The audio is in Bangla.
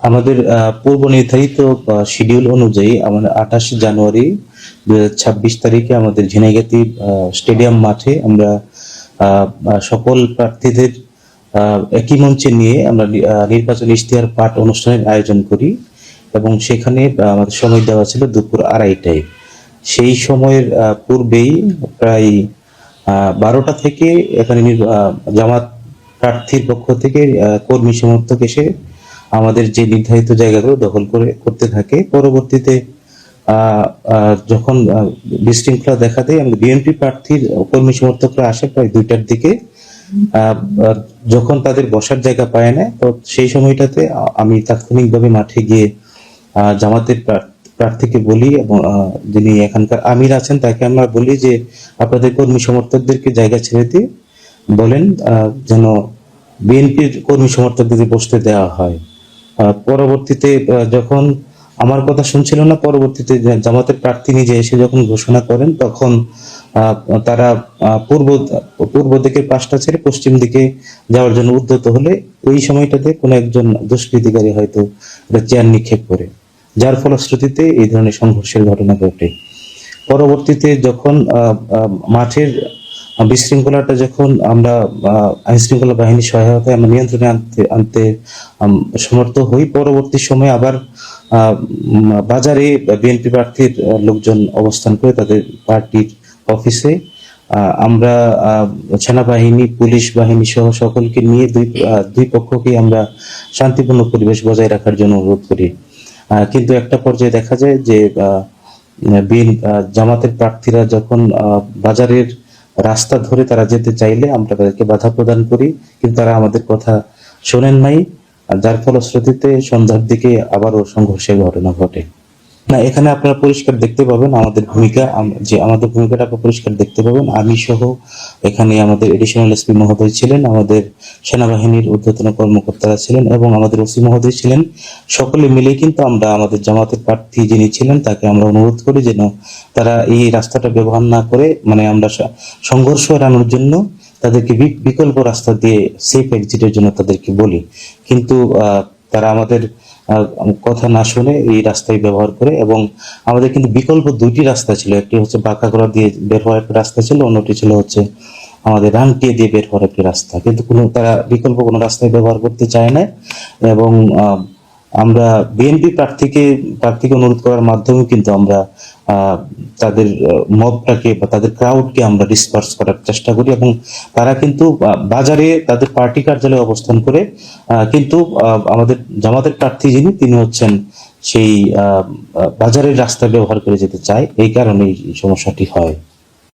আমাদের পূর্ব নির্ধারিত শিডিউল অনুযায়ী আমাদের আঠাশে জানুয়ারি দু তারিখে আমাদের ঝিনাইগাতি স্টেডিয়াম মাঠে আমরা সকল প্রার্থীদের একই মঞ্চে নিয়ে আমরা নির্বাচন ইশতেহার পাঠ অনুষ্ঠানের আয়োজন করি এবং সেখানে আমাদের সময় দেওয়া ছিল দুপুর আড়াইটায়। সেই সময়ের পূর্বেই প্রায় বারোটা থেকে এখানে জামাত প্রার্থীর পক্ষ থেকে কর্মী সমর্থক এসে আমাদের যে নির্ধারিত জায়গাগুলো দখল করে, করতে থাকে। পরবর্তীতে যখন বিশৃঙ্খলা দেখা দেয় আমাদের বিএনপি প্রার্থীর কর্মী সমর্থকরা আসে প্রায় দুইটার দিকে যখন তাদের বসার জায়গা পায় না, তো সেই সময়টাতে আমি তাৎক্ষণিকভাবে মাঠে গিয়ে জামাতের প্রার্থীকে বলি এবং যিনি এখানকার আমির আছেন, তাকে আমরা বলি যে, আপনাদের কর্মী সমর্থকদেরকে জায়গা ছেড়ে দিয়ে বলেন যেন বিএনপির কর্মী সমর্থকদের বসতে দেওয়া হয়। পরবর্তীতে যখন আমার কথা শুনছিল না, পরবর্তীতে জামাতের প্রার্থী নিজে এসে যখন ঘোষণা করেন, তখন তারা পূর্ব পূর্ব দিকের পাশটা ছেড়ে পশ্চিম দিকে যাওয়ার জন্য উদ্যত হলে ওই সময়টাতে কোনো একজন দুষ্কৃতিকারী হয়তো চেয়ার নিক্ষেপ করে। যার ফলশ্রুতিতে এই ধরনের সংঘর্ষের ঘটনা ঘটে। পরবর্তীতে যখন মাঠের বিশৃঙ্খলাটা যখন আমরা আইন শৃঙ্খলা বাহিনীর সহায়তায় আমরা নিয়ন্ত্রণে আনতে আনতে সমর্থ হই, পরবর্তী সময়ে আবার বাজারে বিএনপি প্রার্থীর লোকজন অবস্থান করে তাদের পার্টির অফিসে আমরা সেনাবাহিনী, পুলিশ বাহিনী সহ সকলকে নিয়ে দুই দুই পক্ষকে আমরা শান্তিপূর্ণ পরিবেশ বজায় রাখার জন্য অনুরোধ করি। কিন্তু একটা পর্যায়ে দেখা যায় যে বিএন জামাতের প্রার্থীরা যখন বাজারের রাস্তা ধরে তারা যেতে চাইলে আমরা তাদেরকে বাধা প্রদান করি, কিন্তু তারা আমাদের কথা শোনেন নাই। যার ফলশ্রুতিতে সন্ধ্যার দিকে আবারও সংঘর্ষের ঘটনা ঘটে। না, এখানে আপনারা পরিষ্কার দেখতে পাবেন আমাদের ভূমিকা যে আমাদের ভূমিকাটা আপনারা পরিষ্কার দেখতে পাবেন। আমি সহ এখানে আমাদের এডিশনাল এসপি মহোদয় ছিলেন, আমাদের সেনাবাহিনীর ঊর্ধ্বতন কর্মকর্তারা ছিলেন এবং আমাদের ওসি মহোদয় ছিলেন। সকলে মিলে কিন্তু আমরা আমাদের জামাতের প্রার্থী যিনি ছিলেন, তাকে আমরা অনুরোধ করি যেন তারা এই রাস্তাটা ব্যবহার না করে মানে আমরা সংঘর্ষ এড়ানোর জন্য তাদেরকে বিকল্প রাস্তা দিয়ে সেফ এক্সিটের জন্য তাদেরকে বলি। কিন্তু তারা আমাদের কথা না শুনে এই রাস্তায় ব্যবহার করে এবং আমাদের কিন্তু বিকল্প দুইটি রাস্তা ছিল। একটি হচ্ছে বাঁকাগড়া দিয়ে বের হওয়ার একটা রাস্তা ছিল, অন্যটি ছিল হচ্ছে আমাদের রানটিয়ে দিয়ে বের হওয়ার একটি রাস্তা। কিন্তু কোনো, তারা বিকল্প কোনো রাস্তায় ব্যবহার করতে চায় না এবং আমরা বিএনপি প্রার্থীকে প্রার্থীকে অনুরোধ করার মাধ্যমে কিন্তু আমরা তাদের মবটাকে বা তাদের ক্রাউডকে আমরা ডিসপার্স করার চেষ্টা করি এবং তারা কিন্তু বাজারে তাদের পার্টি কার্যালয়ে অবস্থান করে কিন্তু আমাদের জামাতের প্রার্থী যিনি, তিনি হচ্ছেন সেই বাজারের রাস্তা ব্যবহার করে যেতে চায়। এই কারণে এই সমস্যাটি হয়।